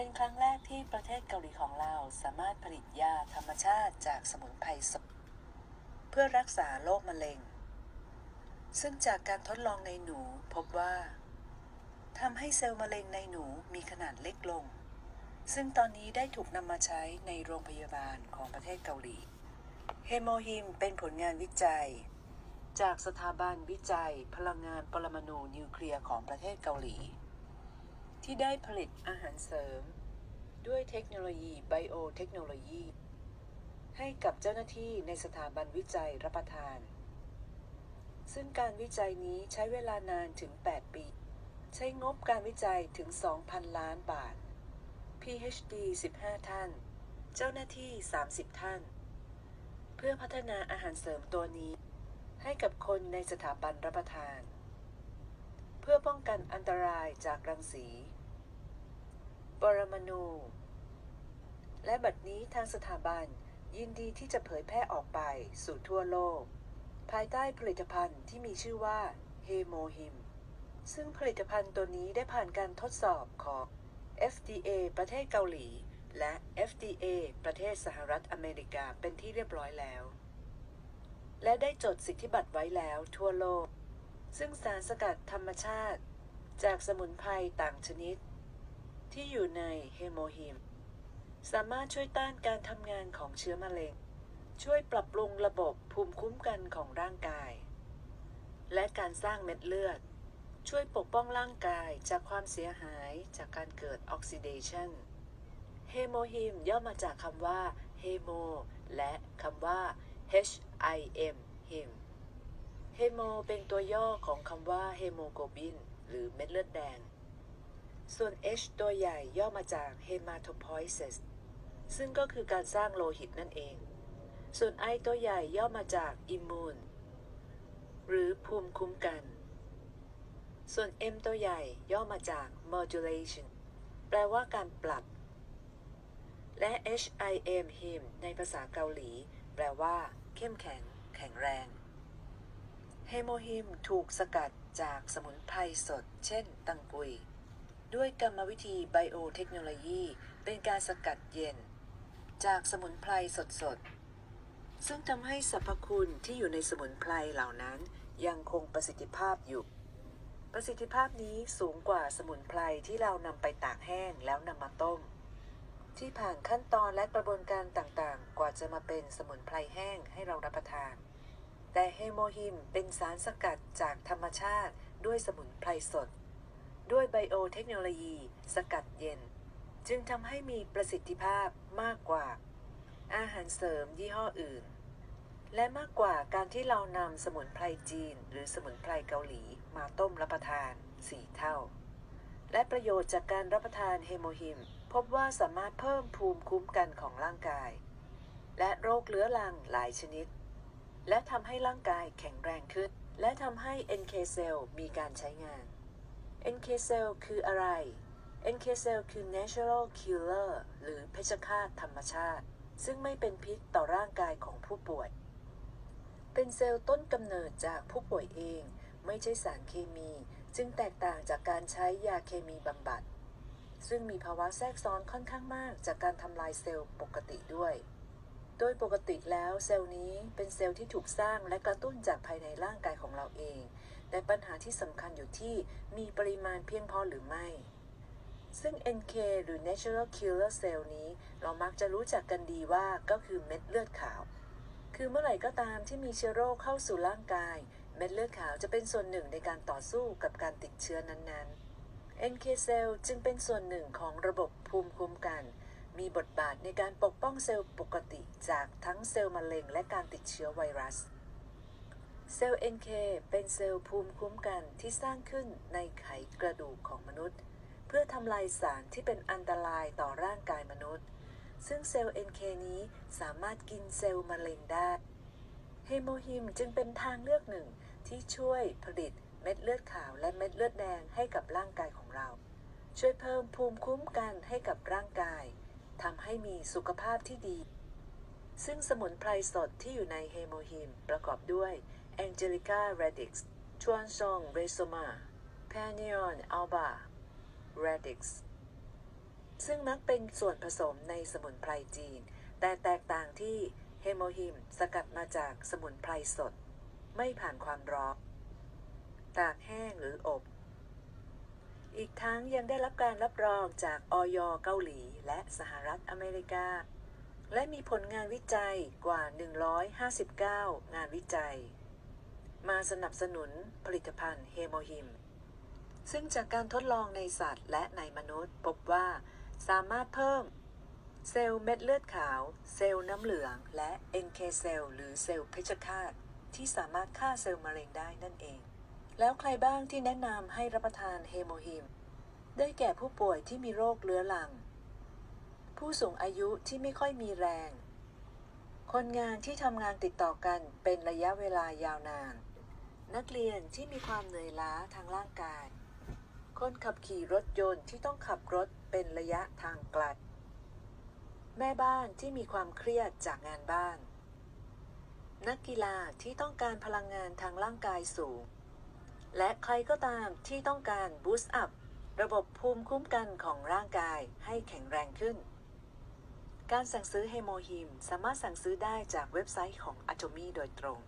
เป็นครั้งแรกที่ประเทศเกาหลีของเราสามารถผลิตยาธรรมชาติจากสมุนไพรสเพื่อรักษาโรคมะเร็ง ซึ่งจากการทดลองในหนูพบว่าทำให้เซลล์มะเร็งในหนูมีขนาดเล็กลง ซึ่งตอนนี้ได้ถูกนำมาใช้ในโรงพยาบาลของประเทศเกาหลีเฮโมฮิมเป็นผลงานวิจัย จากสถาบันวิจัย พลังงานปรมาณูนิวเคลียร์ของประเทศเกาหลี ที่ได้ผลิตอาหารเสริม ด้วยเทคโนโลยีไบโอเทคโนโลยี ให้กับเจ้าหน้าที่ในสถาบันวิจัยรับประทาน ซึ่งการวิจัยนี้ใช้เวลานานถึง 8 ปี ใช้งบการวิจัยถึง 2,000 ล้านบาท PhD 15 ท่าน เจ้าหน้าที่ 30 ท่าน เพื่อพัฒนาอาหารเสริมตัวนี้ ให้กับคนในสถาบันรับประทาน พื่อป้องกันอันตรายจากรังสี ปรมาณู และบัดนี้ทางสถาบันยินดีที่จะเผยแพร่ออกไปสู่ทั่วโลก ภายใต้ผลิตภัณฑ์ที่มีชื่อว่าเฮโมฮิม ซึ่งผลิตภัณฑ์ตัวนี้ได้ผ่านการทดสอบของ FDA ประเทศเกาหลี และ FDA ประเทศสหรัฐอเมริกาเป็นที่เรียบร้อยแล้ว และได้จดสิทธิบัตรไว้แล้วทั่วโลก ซึ่งสารสกัดธรรมชาติ จากสมุนไพรต่างชนิด ที่อยู่ในเฮโมฮิม สามารถช่วยต้านการทำงานของเชื้อมะเร็ง ช่วยปรับปรุงระบบภูมิคุ้มกันของร่างกาย และการสร้างเม็ดเลือด ช่วยปกป้องร่างกายจากความเสียหายจากการเกิดออกซิเดชันเฮโมฮิมย่อมาจากคำว่าเฮโมและคำว่า H I M ฮิม เฮโมเป็นตัวย่อของคำว่าเฮโมโกลบิน หรือเม็ดเลือดแดง ส่วน H ตัวใหญ่ย่อมาจาก hematopoiesis ซึ่งก็คือการสร้างโลหิตนั่นเอง ส่วน I ตัวใหญ่ย่อมาจาก immune หรือภูมิคุ้มกัน ส่วน M ตัวใหญ่ย่อมาจาก modulation แปลว่าการปรับ และ HIM him ในภาษาเกาหลี แปลว่า เข้มแข็ง แข็งแรง เฮโมฮิมถูกสกัดจากสมุนไพรสด เช่น ตังกุย ด้วยกรรมวิธีไบโอเทคโนโลยี เป็นการสกัดเย็น จากสมุนไพรสดๆซึ่งทำให้สรรพคุณที่อยู่ในสมุนไพรเหล่านั้นยังคงประสิทธิภาพอยู่ ประสิทธิภาพนี้สูงกว่าสมุนไพรที่เรานำไปตากแห้งแล้วนำมาต้ม ที่ผ่านขั้นตอนและกระบวนการต่างๆ กว่าจะมาเป็นสมุนไพรแห้งให้เรารับประทาน แต่เฮโมฮิมเป็นสารสกัดจากธรรมชาติด้วยสมุนไพรสด ด้วยไบโอเทคโนโลยี สกัดเย็น จึงทำให้มีประสิทธิภาพมากกว่า อาหารเสริมยี่ห้ออื่น และมากกว่าการที่เรานำสมุนไพรจีน หรือสมุนไพรเกาหลีมาต้มรับประทาน 4 เท่า และประโยชน์จากการรับประทานเฮโมฮิม พบว่าสามารถเพิ่มภูมิคุ้มกันของร่างกาย และโรคเรื้อรังหลายชนิด และทำให้ร่างกายแข็งแรงขึ้น และทำให้ NK cell มีการใช้งาน NK cell คืออะไร NK cell คือ natural killer หรือเพชฌฆาตธรรมชาติ ซึ่งไม่เป็นพิษต่อร่างกายของผู้ป่วย เป็นเซลล์ต้นกำเนิดจากผู้ป่วยเอง ไม่ใช่สารเคมี จึงแตกต่างจากการใช้ยาเคมีบำบัด ซึ่งมีภาวะแทรกซ้อนค่อนข้างมากจากการทำลายเซลล์ปกติด้วย โดยปกติแล้วเซลล์นี้เป็นเซลล์ที่ถูกสร้างและกระตุ้นจากภายในร่างกายของเราเอง แต่ปัญหาที่สำคัญอยู่ที่มีปริมาณเพียงพอหรือไม่ ซึ่ง NK หรือ Natural Killer Cell นี้เรามักจะรู้จักกันดีว่าก็คือเม็ดเลือดขาว คือเมื่อไหร่ก็ตามที่มีเชื้อโรคเข้าสู่ร่างกาย เม็ดเลือดขาวจะเป็นส่วนหนึ่งในการต่อสู้กับการติดเชื้อนั้นๆ NK Cell จึงเป็นส่วนหนึ่งของระบบภูมิคุ้มกัน มีบทบาทในการปกป้องเซลล์ปกติจากทั้งเซลล์มะเร็งและการติดเชื้อไวรัส เซลล์ NK เป็นเซลล์ภูมิคุ้มกันที่สร้างขึ้นในไขกระดูกของมนุษย์ เพื่อทำลายสารที่เป็นอันตรายต่อร่างกายมนุษย์ ซึ่งเซลล์ NK นี้สามารถกินเซลล์มะเร็งได้เฮโมฮิมจึงเป็นทางเลือกหนึ่งที่ช่วยผลิตเม็ดเลือดขาวและเม็ดเลือดแดงให้กับร่างกายของเรา ช่วยเพิ่มภูมิคุ้มกันให้กับร่างกาย ทำให้มีสุขภาพที่ดี ซึ่งสมุนไพรสดที่อยู่ในเฮโมฮิมประกอบด้วย Angelica radix ชวนซองเรโซมา p a n i o n alba radix ซึ่งมักเป็นส่วนผสมในสมุนไพรจีน แต่แตกต่างที่เฮโมฮิมสกัดมาจากสมุนไพรสด ไม่ผ่านความร้อนตากแห้งหรืออบ อีกทั้งยังได้รับการรับรองจากออยเกาหลีและสหรัฐอเมริกา และมีผลงานวิจัยกว่า 159 งานวิจัย มาสนับสนุนผลิตภัณฑ์เฮโมฮิม ซึ่งจากการทดลองในสัตว์และในมนุษย์ พบว่าสามารถเพิ่ม เซลล์เม็ดเลือดขาว เซลล์น้ำเหลือง และ NK เซลล์หรือเซลล์เพชฌฆาตที่สามารถฆ่าเซลล์มะเร็งได้นั่นเอง แล้วใครบ้างที่แนะนำให้รับประทานเฮโมฮิม ได้แก่ผู้ป่วยที่มีโรคเรื้อรัง ผู้สูงอายุที่ไม่ค่อยมีแรง คนงานที่ทำงานติดต่อกันเป็นระยะเวลายาวนาน นักเรียนที่มีความเหนื่อยล้าทางร่างกาย คนขับขี่รถยนต์ที่ต้องขับรถเป็นระยะทางไกลแม่บ้านที่มีความเครียดจากงานบ้าน นักกีฬาที่ต้องการพลังงานทางร่างกายสูง และใครก็ตามที่ต้องการบูสต์อัพระบบภูมิคุ้มกันของร่างกายให้แข็งแรงขึ้น การสั่งซื้อเฮโมฮิมสามารถสั่งซื้อได้จากเว็บไซต์ของ Atomy โดยตรง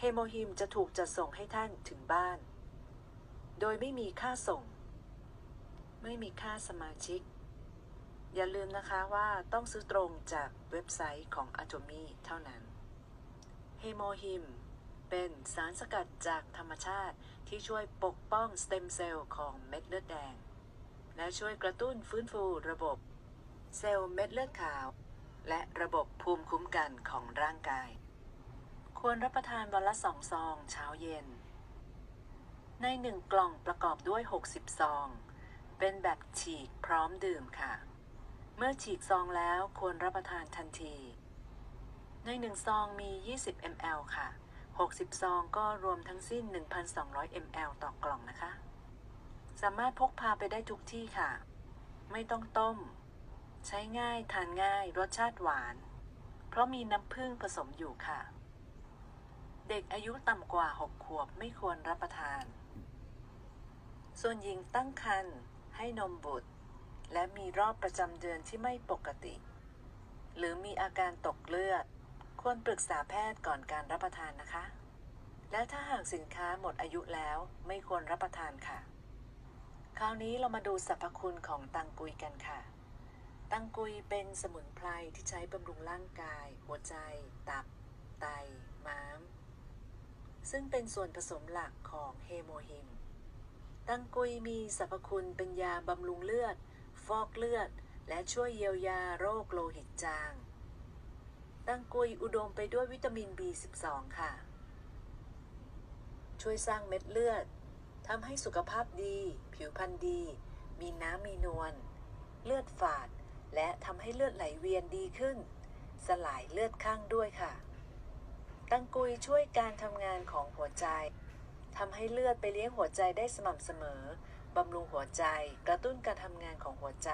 เฮโมฮิมจะถูกจัดส่งให้ท่านถึงบ้าน โดยไม่มีค่าส่ง ไม่มีค่าสมาชิก อย่าลืมนะคะว่าต้องซื้อตรงจากเว็บไซต์ของ Atomy เท่านั้น เฮโมฮิม เป็นสารสกัดจากธรรมชาติที่ช่วยปกป้องสเต็มเซลล์ของเม็ดเลือดแดง และช่วยกระตุ้นฟื้นฟูระบบ เซลล์เม็ดเลือดขาว และระบบภูมิคุ้มกันของร่างกาย ควรรับประทานวันละสองซองเช้าเย็น ในหนึ่งกล่องประกอบด้วย 60 ซอง เป็นแบบฉีกพร้อมดื่มค่ะ เมื่อฉีกซองแล้วควรรับประทานทันที ในหนึ่งซองมี 20 ml ค่ะ 60 ซองก็รวมทั้งสิ้น 1,200 ml ต่อกล่องนะคะ สามารถพกพาไปได้ทุกที่ค่ะ ไม่ต้องต้ม ใช้ง่ายทานง่าย รสชาติหวาน เพราะมีน้ำผึ้งผสมอยู่ค่ะ เด็กอายุต่ำกว่า 6 ขวบไม่ควรรับประทาน ส่วนหญิงตั้งครรภ์ให้นมบุตร และมีรอบประจำเดือนที่ไม่ปกติ หรือมีอาการตกเลือด ควรปรึกษาแพทย์ก่อนการรับประทานนะคะ และถ้าหากสินค้าหมดอายุแล้วไม่ควรรับประทานค่ะ คราวนี้เรามาดูสรรพคุณของตังกุยกันค่ะ ตังกุยเป็นสมุนไพรที่ใช้บำรุงร่างกาย หัวใจ ตับ ไต ม้าม ซึ่งเป็นส่วนผสมหลักของเฮโมฮิม ตังกุยมีสรรพคุณเป็นยาบำรุงเลือด ฟอกเลือด และช่วยเยียวยาโรคโลหิตจาง ตังกุยอุดมไปด้วยวิตามิน B12 ค่ะ ช่วยสร้างเม็ดเลือดทำให้สุขภาพดี ผิวพรรณดี มีน้ำมีนวล เลือดฝาด และทำให้เลือดไหลเวียนดีขึ้น สลายเลือดข้างด้วยค่ะ ตังกุยช่วยการทำงานของหัวใจทำให้เลือดไปเลี้ยงหัวใจได้สม่ำเสมอบำรุงหัวใจ กระตุ้นการทำงานของหัวใจ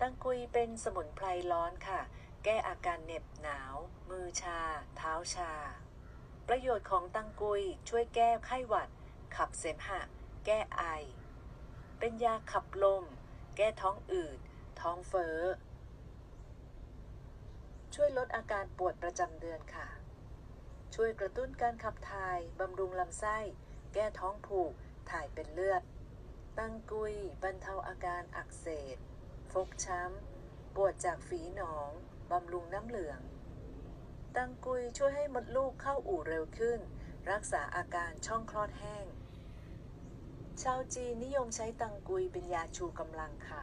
ตังกุยเป็นสมุนไพรร้อนค่ะ แก้อาการเหน็บหนาว มือชา เท้าชา ประโยชน์ของตังกุยช่วยแก้ไข้หวัด ขับเสมหะ แก้ไอ เป็นยาขับลม แก้ท้องอืด ท้องเฟ้อ ช่วยลดอาการปวดประจำเดือนค่ะ ช่วยกระตุ้นการขับถ่าย บำรุงลำไส้ แก้ท้องผูก ถ่ายเป็นเลือด ตังกุย บรรเทาอาการอักเสบ ฟกช้ำ ปวดจากฝีหนอง บำรุงน้ำเหลือง ตังกุยช่วยให้มดลูกเข้าอู่เร็วขึ้น รักษาอาการช่องคลอดแห้ง ชาวจีนนิยมใช้ตังกุยเป็นยาชูกำลังค่ะ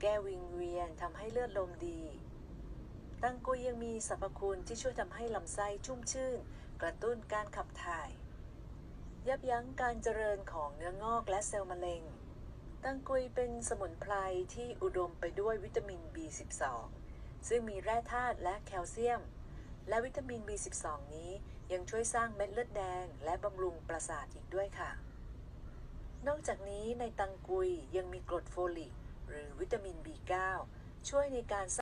แก้วิงเวียนทำให้เลือดลมดี ตังกุยยังมีสรรพคุณที่ช่วยทำให้ลำไส้ชุ่มชื่น กระตุ้นการขับถ่าย ยับยั้งการเจริญของเนื้องอกและเซลล์มะเร็งตังกุยเป็นสมุนไพรที่อุดมไปด้วยวิตามิน B12 ซึ่งมีแร่ธาตุและแคลเซียม และวิตามิน B12 นี้ยังช่วยสร้างเม็ดเลือดแดง และบำรุงประสาทอีกด้วยค่ะ นอกจากนี้ในตังกุยยังมีกรดโฟลิก หรือวิตามิน B9 ช่วยในการ